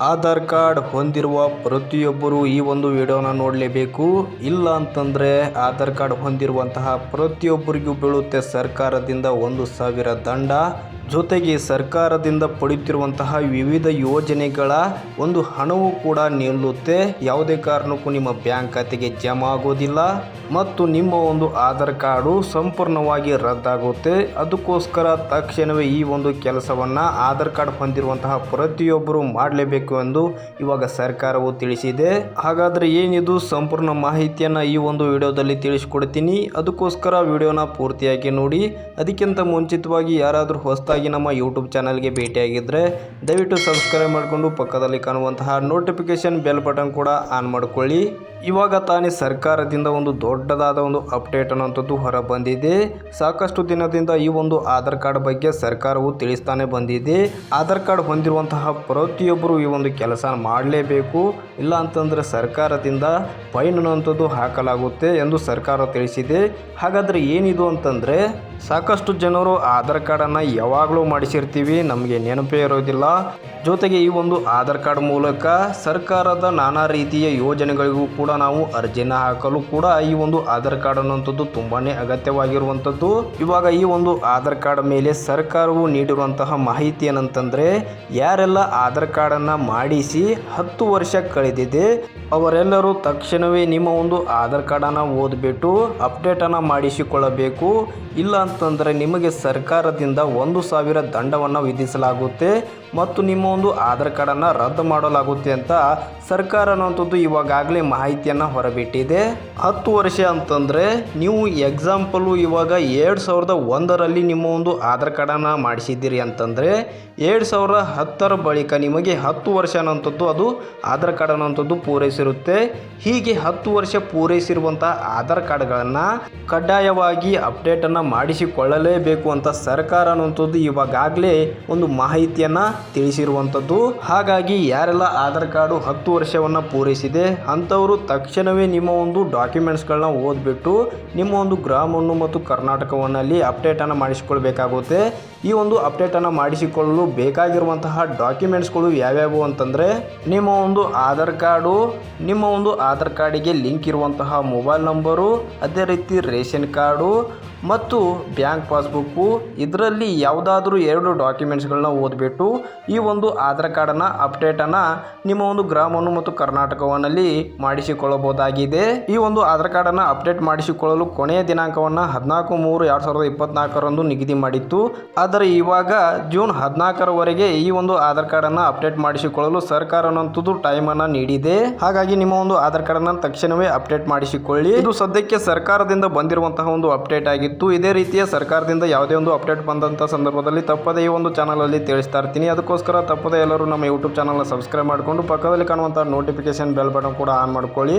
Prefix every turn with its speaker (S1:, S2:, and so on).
S1: Aadhaar card ಹೊಂದಿರುವ ಪ್ರತಿಯೊಬ್ಬರು ಈ ಒಂದು ವಿಡಿಯೋನ ನೋಡಲೇಬೇಕು. ಇಲ್ಲ ಅಂತಂದರೆ ಆಧಾರ್ ಕಾರ್ಡ್ ಹೊಂದಿರುವಂತಹ ಪ್ರತಿಯೊಬ್ಬರಿಗೂ ಬೀಳುತ್ತೆ ಸರ್ಕಾರದಿಂದ ಒಂದು ಸಾವಿರ ದಂಡ. ಜೊತೆಗೆ ಸರ್ಕಾರದಿಂದ ಪಡೆಯುತ್ತಿರುವಂತಹ ವಿವಿಧ ಯೋಜನೆಗಳ ಒಂದು ಹಣವು ಕೂಡ ನಿಲ್ಲುತ್ತೆ. ಯಾವುದೇ ಕಾರಣಕ್ಕೂ ನಿಮ್ಮ ಬ್ಯಾಂಕ್ ಖಾತೆಗೆ ಜಮಾ ಆಗೋದಿಲ್ಲ ಮತ್ತು ನಿಮ್ಮ ಒಂದು ಆಧಾರ್ ಕಾರ್ಡು ಸಂಪೂರ್ಣವಾಗಿ ರದ್ದಾಗುತ್ತೆ. ಅದಕ್ಕೋಸ್ಕರ ತಕ್ಷಣವೇ ಈ ಒಂದು ಕೆಲಸವನ್ನು ಆಧಾರ್ ಕಾರ್ಡ್ ಹೊಂದಿರುವಂತಹ ಪ್ರತಿಯೊಬ್ಬರು ಮಾಡಲೇಬೇಕು ಎಂದು ಇವಾಗ ಸರ್ಕಾರವು ತಿಳಿಸಿದೆ. ಹಾಗಾದರೆ ಏನಿದು? ಸಂಪೂರ್ಣ ಮಾಹಿತಿಯನ್ನು ಈ ಒಂದು ವಿಡಿಯೋದಲ್ಲಿ ತಿಳಿಸ್ಕೊಡ್ತೀನಿ. ಅದಕ್ಕೋಸ್ಕರ ವಿಡಿಯೋನ ಪೂರ್ತಿಯಾಗಿ ನೋಡಿ. ಅದಕ್ಕಿಂತ ಮುಂಚಿತವಾಗಿ ಯಾರಾದರೂ ಹೊಸದಾಗಿ ನಮ್ಮ ಯೂಟ್ಯೂಬ್ ಚಾನಲ್ಗೆ ಭೇಟಿಯಾಗಿದ್ದರೆ ದಯವಿಟ್ಟು ಸಬ್ಸ್ಕ್ರೈಬ್ ಮಾಡಿಕೊಂಡು ಪಕ್ಕದಲ್ಲಿ ಕಾಣುವಂತಹ ನೋಟಿಫಿಕೇಷನ್ ಬೆಲ್ ಬಟನ್ ಕೂಡ ಆನ್ ಮಾಡಿಕೊಳ್ಳಿ. ಇವಾಗ ತಾನೇ ಸರ್ಕಾರದಿಂದ ಒಂದು ದೊಡ್ಡದಾದ ಒಂದು ಅಪ್ಡೇಟ್ ಅನ್ನುವಂಥದ್ದು ಹೊರ ಬಂದಿದೆ ಸಾಕಷ್ಟು ದಿನದಿಂದ ಈ ಒಂದು ಆಧಾರ್ ಕಾರ್ಡ್ ಬಗ್ಗೆ ಸರ್ಕಾರವು ತಿಳಿಸ್ತಾನೆ ಬಂದಿದೆ. ಆಧಾರ್ ಕಾರ್ಡ್ ಹೊಂದಿರುವಂತಹ ಪ್ರತಿಯೊಬ್ಬರು ಈ ಒಂದು ಕೆಲಸ ಮಾಡಲೇಬೇಕು. ಇಲ್ಲ ಅಂತಂದರೆ ಸರ್ಕಾರದಿಂದ ಫೈನ್ ಅನ್ನುವಂಥದ್ದು ಹಾಕಲಾಗುತ್ತೆ ಎಂದು ಸರ್ಕಾರ ತಿಳಿಸಿದೆ. ಹಾಗಾದರೆ ಏನಿದು ಅಂತಂದರೆ, ಸಾಕಷ್ಟು ಜನರು ಆಧಾರ್ ಕಾರ್ಡನ್ನು ಯಾವಾಗಲೂ ಮಾಡಿಸಿರ್ತೀವಿ, ನಮಗೆ ನೆನಪೇ ಇರೋದಿಲ್ಲ. ಜೊತೆಗೆ ಈ ಒಂದು ಆಧಾರ್ ಕಾರ್ಡ್ ಮೂಲಕ ಸರ್ಕಾರದ ನಾನಾ ರೀತಿಯ ಯೋಜನೆಗಳಿಗೂ ಕೂಡ ನಾವು ಅರ್ಜಿನ ಹಾಕಲು ಕೂಡ ಈ ಒಂದು ಆಧಾರ್ ಕಾರ್ಡ್ ಅನ್ನುವಂಥದ್ದು ತುಂಬಾನೇ ಅಗತ್ಯವಾಗಿರುವಂಥದ್ದು. ಇವಾಗ ಈ ಒಂದು ಆಧಾರ್ ಕಾರ್ಡ್ ಮೇಲೆ ಸರ್ಕಾರವು ನೀಡಿರುವಂತಹ ಮಾಹಿತಿ ಏನಂತಂದ್ರೆ, ಯಾರೆಲ್ಲ ಆಧಾರ್ ಕಾರ್ಡನ್ನು ಮಾಡಿಸಿ ಹತ್ತು ವರ್ಷ ಕಳೆದಿದೆ, ಅವರೆಲ್ಲರೂ ತಕ್ಷಣವೇ ನಿಮ್ಮ ಒಂದು ಆಧಾರ್ ಕಾರ್ಡ್ ಅನ್ನ ಓದ್ಬಿಟ್ಟು ಅಪ್ಡೇಟ್ ಅನ್ನ ಮಾಡಿಸಿಕೊಳ್ಳಬೇಕು. ಇಲ್ಲ ಅಂತಂದ್ರೆ ನಿಮಗೆ ಸರ್ಕಾರದಿಂದ ಒಂದು ಸಾವಿರ ದಂಡವನ್ನು ವಿಧಿಸಲಾಗುತ್ತೆ. ಮತ್ತು ನಿಮ್ಮ ಒಂದು ಆಧಾರ್ ಕಾರ್ಡನ್ನು ರದ್ದು ಮಾಡಲಾಗುತ್ತೆ ಅಂತ ಸರ್ಕಾರ ಅನ್ನುವಂಥದ್ದು ಇವಾಗಲೇ ಮಾಹಿತಿಯನ್ನು ಹೊರಬಿಟ್ಟಿದೆ. ಹತ್ತು ವರ್ಷ ಅಂತಂದರೆ ನೀವು ಎಕ್ಸಾಂಪಲು ಇವಾಗ ಎರಡು ಸಾವಿರದ ಒಂದರಲ್ಲಿ ನಿಮ್ಮ ಒಂದು ಆಧಾರ್ ಕಾರ್ಡನ್ನು ಮಾಡಿಸಿದ್ದೀರಿ ಅಂತಂದರೆ ಎರಡು ಸಾವಿರದ ಹತ್ತರ ಬಳಿಕ ನಿಮಗೆ ಹತ್ತು ವರ್ಷ ಅನ್ನೋಂಥದ್ದು ಅದು ಆಧಾರ್ ಕಾರ್ಡ್ ಅನ್ನೋಂಥದ್ದು ಪೂರೈಸಿರುತ್ತೆ. ಹೀಗೆ ಹತ್ತು ವರ್ಷ ಪೂರೈಸಿರುವಂಥ ಆಧಾರ್ ಕಾರ್ಡ್ಗಳನ್ನು ಕಡ್ಡಾಯವಾಗಿ ಅಪ್ಡೇಟನ್ನು ಮಾಡಿಸಿಕೊಳ್ಳಲೇಬೇಕು ಅಂತ ಸರ್ಕಾರ ಅನ್ನುವಂಥದ್ದು ಇವಾಗಲೇ ಒಂದು ಮಾಹಿತಿಯನ್ನು ತಿಳಿಸಿರುವಂಥದ್ದು. ಹಾಗಾಗಿ ಯಾರೆಲ್ಲ ಆಧಾರ್ ಕಾರ್ಡು ಹತ್ತು ವರ್ಷವನ್ನು ಪೂರೈಸಿದೆ, ಅಂಥವರು ತಕ್ಷಣವೇ ನಿಮ್ಮ ಒಂದು ಡಾಕ್ಯುಮೆಂಟ್ಸ್ಗಳನ್ನ ಓದ್ಬಿಟ್ಟು ನಿಮ್ಮ ಒಂದು ಗ್ರಾಮವನ್ನು ಮತ್ತು ಕರ್ನಾಟಕವನ್ನು ಅಲ್ಲಿ ಅಪ್ಡೇಟನ್ನು ಮಾಡಿಸಿಕೊಳ್ಬೇಕಾಗುತ್ತೆ. ಈ ಒಂದು ಅಪ್ಡೇಟನ್ನು ಮಾಡಿಸಿಕೊಳ್ಳಲು ಬೇಕಾಗಿರುವಂತಹ ಡಾಕ್ಯುಮೆಂಟ್ಸ್ಗಳು ಯಾವ್ಯಾವು ಅಂತಂದರೆ, ನಿಮ್ಮ ಒಂದು ಆಧಾರ್ ಕಾರ್ಡು, ನಿಮ್ಮ ಒಂದು ಆಧಾರ್ ಕಾರ್ಡಿಗೆ ಲಿಂಕ್ ಇರುವಂತಹ ಮೊಬೈಲ್ ನಂಬರು, ಅದೇ ರೀತಿ ರೇಷನ್ ಕಾರ್ಡು ಮತ್ತು ಬ್ಯಾಂಕ್ ಪಾಸ್ಬುಕ್ಕು, ಇದರಲ್ಲಿ ಯಾವುದಾದ್ರೂ ಎರಡು ಡಾಕ್ಯುಮೆಂಟ್ಸ್ಗಳನ್ನ ಓದ್ಬಿಟ್ಟು ಈ ಒಂದು ಆಧಾರ್ ಕಾರ್ಡನ್ನು ಅಪ್ಡೇಟನ್ನು ನಿಮ್ಮ ಒಂದು ಗ್ರಾಮವನ್ನು ಮತ್ತು ಕರ್ನಾಟಕವನ್ನಲ್ಲಿ ಮಾಡಿಸಿಕೊಳ್ಳಬಹುದಾಗಿದೆ. ಈ ಒಂದು ಆಧಾರ್ ಕಾರ್ಡನ್ನು ಅಪ್ಡೇಟ್ ಮಾಡಿಸಿಕೊಳ್ಳಲು ಕೊನೆಯ ದಿನಾಂಕವನ್ನು ಹದಿನಾಲ್ಕು ಮೂರು ಎರಡು ಸಾವಿರದ ಇಪ್ಪತ್ನಾಲ್ಕರಂದು ನಿಗದಿ ಮಾಡಿತ್ತು. ಆದರೆ ಇವಾಗ ಜೂನ್ ಹದಿನಾಲ್ಕರವರೆಗೆ ಈ ಒಂದು ಆಧಾರ್ ಕಾರ್ಡನ್ನು ಅಪ್ಡೇಟ್ ಮಾಡಿಸಿಕೊಳ್ಳಲು ಸರ್ಕಾರ ಅನ್ನೋಂಥದ್ದು ಟೈಮನ್ನು ನೀಡಿದೆ. ಹಾಗಾಗಿ ನಿಮ್ಮ ಒಂದು ಆಧಾರ್ ಕಾರ್ಡನ್ನು ತಕ್ಷಣವೇ ಅಪ್ಡೇಟ್ ಮಾಡಿಸಿಕೊಳ್ಳಿ. ಇದು ಸದ್ಯಕ್ಕೆ ಸರ್ಕಾರದಿಂದ ಬಂದಿರುವಂತಹ ಒಂದು ಅಪ್ಡೇಟ್ ಆಗಿತ್ತು. ಇದೇ ರೀತಿಯ ಸರ್ಕಾರದಿಂದ ಯಾವುದೇ ಒಂದು ಅಪ್ಡೇಟ್ ಬಂದಂತಹ ಸಂದರ್ಭದಲ್ಲಿ ತಪ್ಪದೇ ಈ ಒಂದು ಚಾನಲಲ್ಲಿ ತಿಳಿಸ್ತಾ ಇರ್ತೀನಿ. ಅದಕ್ಕೋಸ್ಕರ ತಪ್ಪದೇ ಎಲ್ಲರೂ ನಮ್ಮ ಯೂಟ್ಯೂಬ್ ಚಾನಲ್ನ ಸಬ್ಸ್ಕ್ರೈಬ್ ಮಾಡಿಕೊಂಡು ಪಕ್ಕದಲ್ಲಿ ಕಾಣುವಂಥ ನೋಟಿಫಿಕೇಷನ್ ಬೆಲ್ ಬಟನ್ ಕೂಡ ಆನ್ ಮಾಡ್ಕೊಳ್ಳಿ.